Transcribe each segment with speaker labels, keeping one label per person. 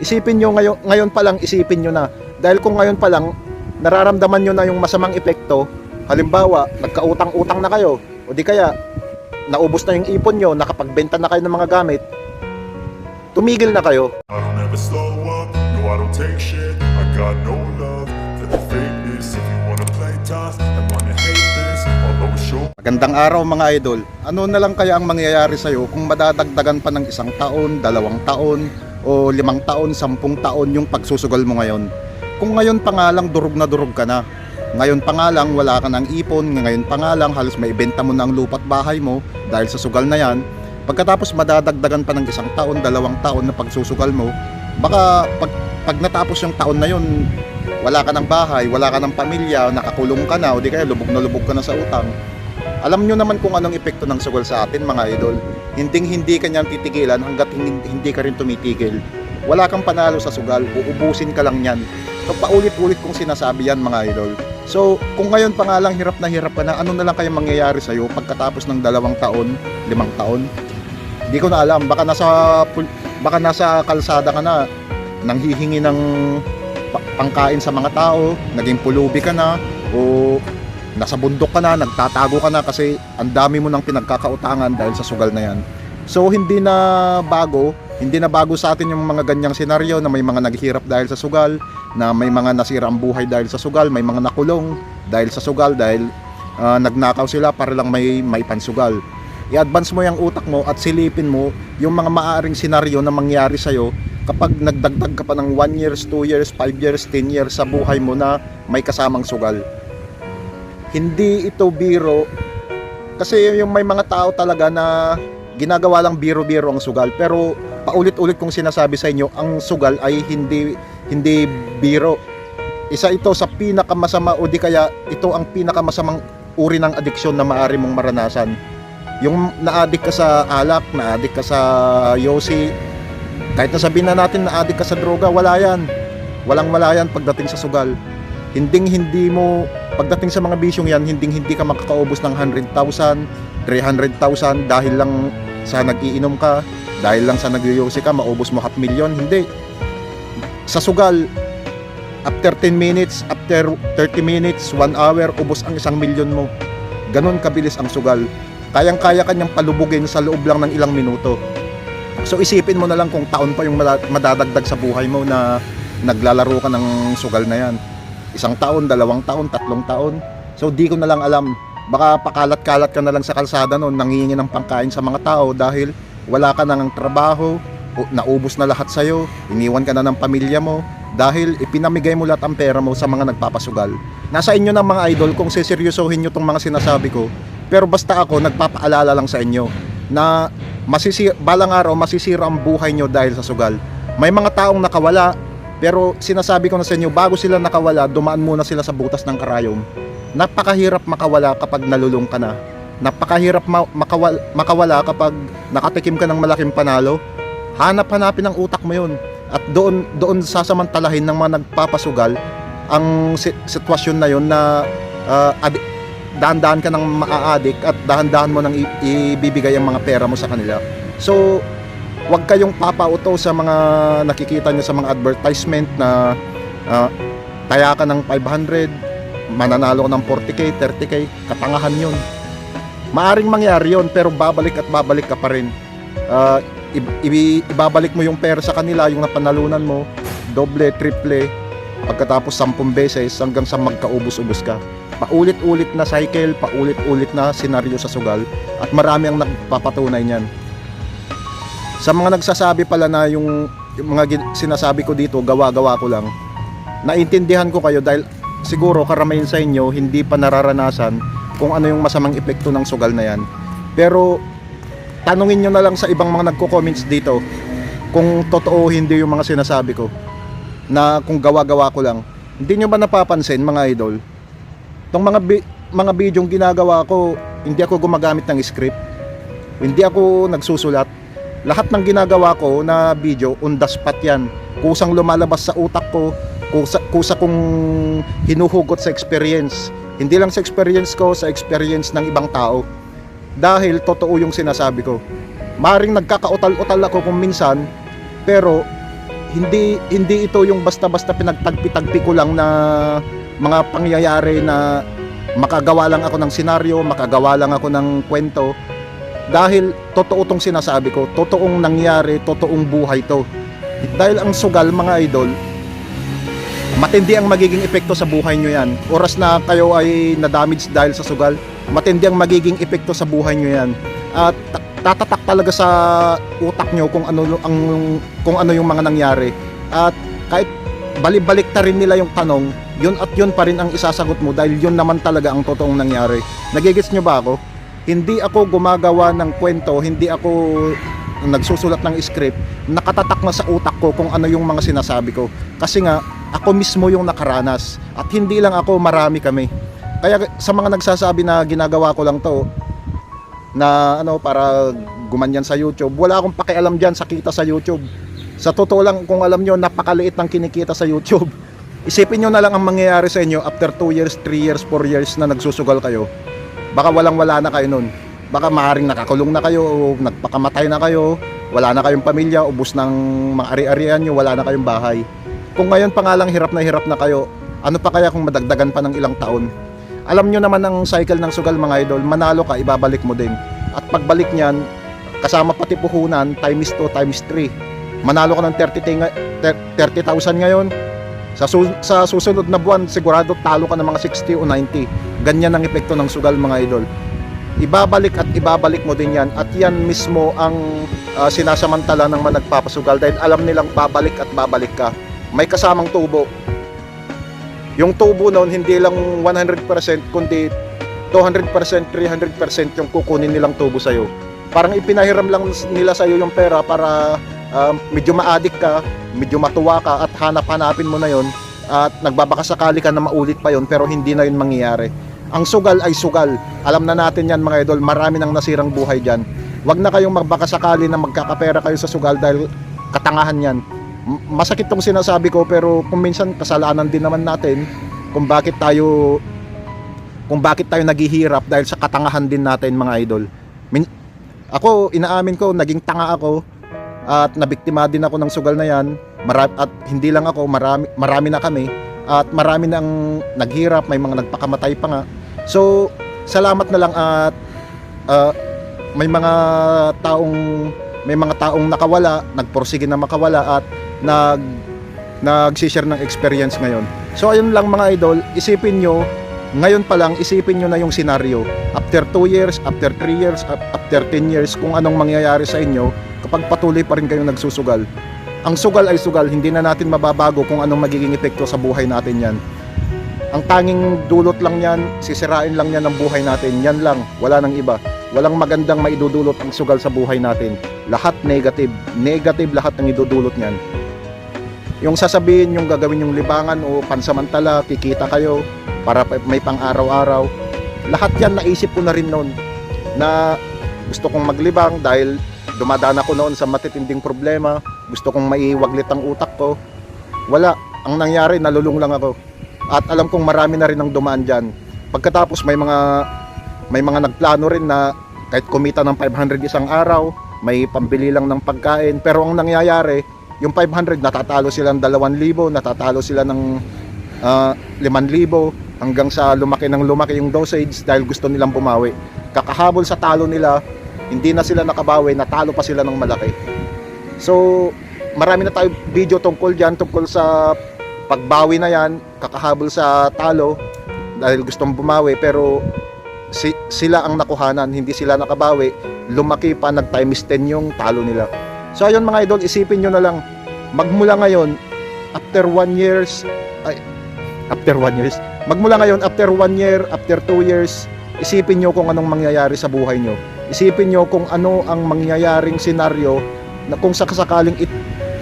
Speaker 1: Isipin nyo ngayon, ngayon pa lang, isipin nyo na. Dahil kung ngayon pa lang, nararamdaman nyo na yung masamang epekto, halimbawa, nagkautang-utang na kayo, o di kaya, naubos na yung ipon nyo, nakapagbenta na kayo ng mga gamit, tumigil na kayo.
Speaker 2: I don't ever slow up, no I don't take shit I got no love for the fakeness If you wanna play tough and wanna hate this I'll always show
Speaker 1: Magandang araw mga idol. Ano na lang kaya ang mangyayari sa'yo kung madadagdagan pa ng isang taon, dalawang taon, o limang taon, sampung taon yung pagsusugal mo ngayon? Kung ngayon pa nga lang durog na durog ka na. Ngayon pa nga lang wala ka ng ipon, ngayon pa nga lang halos may benta mo na ang lupat bahay mo dahil sa sugal na yan. Pagkatapos madadagdagan pa ng isang taon, dalawang taon na pagsusugal mo, baka pag, pag natapos yung taon na yun, wala ka ng bahay, wala ka ng pamilya, nakakulong ka na, o di kaya lubog na lubog ka na sa utang. Alam nyo naman kung anong epekto ng sugal sa atin mga idol. Hinding hindi ka titigilan hanggat hin- hindi ka rin tumitigil. Wala kang panalo sa sugal, uubusin ka lang yan. So paulit-ulit kong sinasabi yan mga idol. So kung ngayon pa nga lang hirap na hirap ka na, ano na lang kayang mangyayari sa'yo pagkatapos ng dalawang taon, limang taon? Hindi ko na alam, baka nasa, baka nasa kalsada ka na, nanghihingi ng pa- pangkain sa mga tao, naging pulubi ka na, o nasa bundok ka na, nagtatago ka na kasi ang dami mo ng pinagkakautangan dahil sa sugal na yan. So hindi na bago, hindi na bago sa atin yung mga ganyang senaryo na may mga naghihirap dahil sa sugal, na may mga nasira ang buhay dahil sa sugal, may mga nakulong dahil sa sugal dahil ah, nagnakaw sila para lang may may pansugal. I-advance mo yung utak mo at silipin mo yung mga maaaring senaryo na mangyari sa'yo kapag nagdagdag ka pa ng 1 years, 2 years, 5 years, 10 years sa buhay mo na may kasamang sugal hindi ito biro. Kasi yung may mga tao talaga na ginagawa lang biro-biro ang sugal. Pero paulit-ulit kong sinasabi sa inyo ang sugal ay hindi hindi biro. Isa ito sa pinakamasama o di kaya ito ang pinakamasamang uri ng adiksyon na maaari mong maranasan. Yung naadik ka sa alak naadik ka sa yosi kahit na sabihin na natin naadik ka sa droga wala yan. Walang wala yan pagdating sa sugal hinding hindi mo pagdating sa mga bisyong yan hinding hindi ka makakaubos ng 100,000 300,000 dahil lang sa nagiinom ka dahil lang sa nagyoyosi ka maubos mo half million. Hindi. Sa sugal after 10 minutes after 30 minutes 1 hour ubos ang isang milyon mo. Ganon kabilis ang sugal. Kayang kaya kanyang palubugin sa loob lang ng ilang minuto. So isipin mo na lang kung taon pa yung madadagdag sa buhay mo na naglalaro ka ng sugal na yan isang taon, dalawang taon, tatlong taon. So di ko na lang alam. Baka pakalat-kalat ka na lang sa kalsada noon, nangingi ng pangkain sa mga tao dahil wala ka na ng trabaho, naubos na lahat sa'yo, iniwan ka na ng pamilya mo, dahil ipinamigay mo lahat ang pera mo sa mga nagpapasugal. Nasa inyo ng mga idol kung siseryosohin nyo tong mga sinasabi ko, pero basta ako nagpapaalala lang sa inyo na masisira, balang araw masisira ang buhay nyo dahil sa sugal. May mga taong nakawala, pero sinasabi ko na sa inyo, bago sila nakawala, dumaan muna sila sa butas ng karayom. Napakahirap makawala kapag nalulung ka na. Napakahirap ma- makawala, makawala kapag nakatikim ka ng malaking panalo. Hanap-hanapin ang utak mo yun. At doon, doon sasamantalahin ng mga nagpapasugal ang si- sitwasyon na yun na ah, adi- dahan-dahan ka ng maa-addict at dahan-dahan mo nang ibibigay ang mga pera mo sa kanila. So, huwag kayong papauto sa mga nakikita nyo sa mga advertisement na uh, taya ka ng 500, mananalo ng 40k, 30k, katangahan yun. Maaring mangyari yun pero babalik at babalik ka pa rin. Uh, ibabalik mo yung pera sa kanila, yung napanalunan mo, doble, triple, pagkatapos 10 beses hanggang sa magkaubos-ubos ka. Paulit-ulit na cycle, paulit-ulit na senaryo sa sugal at marami ang nagpapatunay niyan sa mga nagsasabi pala na yung, yung mga sinasabi ko dito, gawa-gawa ko lang, naintindihan ko kayo dahil siguro karamihan sa inyo hindi pa nararanasan kung ano yung masamang epekto ng sugal na yan. Pero tanungin nyo na lang sa ibang mga nagko-comments dito kung totoo hindi yung mga sinasabi ko na kung gawa-gawa ko lang. Hindi nyo ba napapansin mga idol? Tong mga bi- mga bidyong ginagawa ko, hindi ako gumagamit ng script. Hindi ako nagsusulat lahat ng ginagawa ko na video on the spot yan. Kusang lumalabas sa utak ko kusa, kusa kong hinuhugot sa experience. Hindi lang sa experience ko sa experience ng ibang tao. Dahil totoo yung sinasabi ko. Maring nagkakautal-utal ako kung minsan pero hindi hindi ito yung basta-basta pinagtagpi-tagpi ko lang na mga pangyayari na makagawa lang ako ng senaryo, makagawa lang ako ng kwento. Dahil totoo tong sinasabi ko, totoong nangyari, totoong buhay to. Dahil ang sugal mga idol, matindi ang magiging epekto sa buhay nyo yan. Oras na kayo ay na-damage dahil sa sugal, matindi ang magiging epekto sa buhay nyo yan. At ta- tatatak talaga sa utak nyo kung ano ang kung ano yung mga nangyari. At kahit balibalik ta rin nila yung tanong, yun at yun pa rin ang isasagot mo dahil yun naman talaga ang totoong nangyari. Nagigits nyo ba ako? Hindi ako gumagawa ng kwento, hindi ako nagsusulat ng script, nakatatak na sa utak ko kung ano yung mga sinasabi ko. Kasi nga, ako mismo yung nakaranas. At hindi lang ako, marami kami. Kaya sa mga nagsasabi na ginagawa ko lang to, na ano para gumanyan sa YouTube, wala akong pakialam diyan sa kita sa YouTube. Sa totoo lang kung alam nyo, napakaliit ng kinikita sa YouTube. Isipin nyo na lang ang mangyayari sa inyo after 2 years, 3 years, 4 years na nagsusugal kayo. Baka walang wala na kayo nun. Baka maaaring nakakulong na kayo o nagpakamatay na kayo, wala na kayong pamilya, ubos ng mga ari-arian nyo, wala na kayong bahay. Kung ngayon pa nga lang hirap na hirap na kayo, ano pa kaya kung madagdagan pa ng ilang taon? Alam nyo naman ang cycle ng sugal mga idol, manalo ka, ibabalik mo din. At pagbalik niyan, kasama pati puhunan, times 2, times 3. Manalo ka ng 30 nga- ter- 30,000 ngayon. Sa, su- sa susunod na buwan, sigurado talo ka ng mga 60 o 90. Ganyan ang epekto ng sugal mga idol. Ibabalik at ibabalik mo din yan. At yan mismo ang ah, sinasamantala ng mga dahil alam nilang babalik at babalik ka. May kasamang tubo. Yung tubo noon hindi lang 100% kundi 200%, 300% yung kukunin nilang tubo sa'yo. Parang ipinahiram lang nila sa'yo yung pera para ah, medyo maadik ka, medyo matuwa ka at hanap-hanapin mo na yon at nagbabakasakali ka na maulit pa yon pero hindi na yun mangyayari. Ang sugal ay sugal. Alam na natin yan mga idol, marami nang nasirang buhay dyan. Huwag na kayong magbakasakali na magkakapera kayo sa sugal dahil katangahan yan. Masakit tong sinasabi ko pero kung minsan kasalanan din naman natin kung bakit tayo kung bakit tayo naghihirap dahil sa katangahan din natin mga idol. Min- ako, inaamin ko, naging tanga ako at nabiktima din ako ng sugal na yan. Mara- at hindi lang ako, marami, marami na kami at marami nang naghirap, may mga nagpakamatay pa nga. So, salamat na lang at ah, may mga taong may mga taong nakawala, nagporsige na makawala at nag nag-share ng experience ngayon. So ayun lang mga idol, isipin nyo, ngayon pa lang isipin nyo na yung senaryo. After 2 years, after 3 years, af- after 10 years, kung anong mangyayari sa inyo kapag patuloy pa rin kayo nagsusugal. Ang sugal ay sugal, hindi na natin mababago kung anong magiging epekto sa buhay natin yan. Ang tanging dulot lang yan, sisirain lang yan ng buhay natin. Yan lang, wala nang iba. Walang magandang maidudulot ang sugal sa buhay natin. Lahat negative. Negative lahat ang idudulot niyan. Yung sasabihin yung gagawin yung libangan o pansamantala, kikita kayo para pa- may pang araw-araw. Lahat yan naisip ko na rin noon na gusto kong maglibang dahil dumadaan ako noon sa matitinding problema. Gusto kong maiwaglit ang utak ko. Wala. Ang nangyari, nalulung lang ako. At alam kong marami na rin ang dumaan dyan. Pagkatapos may mga may mga nagplano rin na kahit kumita ng 500 isang araw, may pambili lang ng pagkain. Pero ang nangyayari, yung 500 natatalo sila ng 2,000, natatalo sila ng ah, 5,000 hanggang sa lumaki ng lumaki yung dosage dahil gusto nilang bumawi. Kakahabol sa talo nila, hindi na sila nakabawi, natalo pa sila ng malaki. So, marami na tayo video tungkol dyan, tungkol sa pagbawi na yan, kakahabol sa talo dahil gustong bumawi pero si, sila ang nakuhanan, hindi sila nakabawi. Lumaki pa, nag times 10 yung talo nila. So ayun mga idol, isipin nyo na lang, magmula ngayon, after 1 years, ay, after 1 years, magmula ngayon, after 1 year, after 2 years, isipin nyo kung anong mangyayari sa buhay nyo. Isipin nyo kung ano ang mangyayaring senaryo na kung sakasakaling it,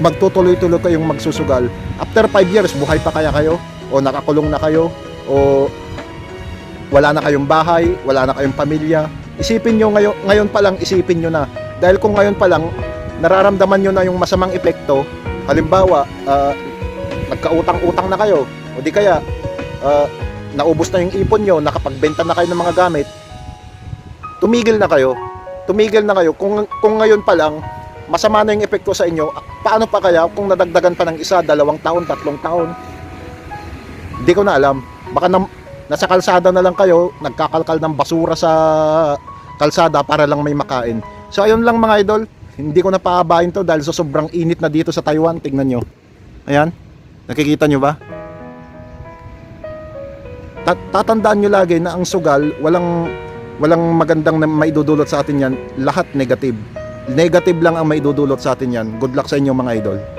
Speaker 1: magtutuloy-tuloy kayong magsusugal. After 5 years, buhay pa kaya kayo? O nakakulong na kayo? O wala na kayong bahay, wala na kayong pamilya. Isipin nyo ngayon, ngayon pa lang, isipin nyo na. Dahil kung ngayon pa lang, nararamdaman nyo na yung masamang epekto, halimbawa, ah, nagkautang-utang na kayo, o di kaya, ah, naubos na yung ipon nyo, nakapagbenta na kayo ng mga gamit, tumigil na kayo. Tumigil na kayo. Kung, kung ngayon pa lang, masama na yung epekto sa inyo, paano pa kaya kung nadagdagan pa ng isa, dalawang taon, tatlong taon? Hindi ko na alam. Baka nam, nasa kalsada na lang kayo, nagkakalkal ng basura sa kalsada para lang may makain. So ayun lang mga idol, hindi ko na paabahin to dahil sa sobrang init na dito sa Taiwan. Tingnan nyo. Ayan, nakikita nyo ba? Ta- tatandaan nyo lagi na ang sugal, walang walang magandang na maidudulot sa atin yan. Lahat negative. Negative lang ang maidudulot sa atin yan. Good luck sa inyo mga idol.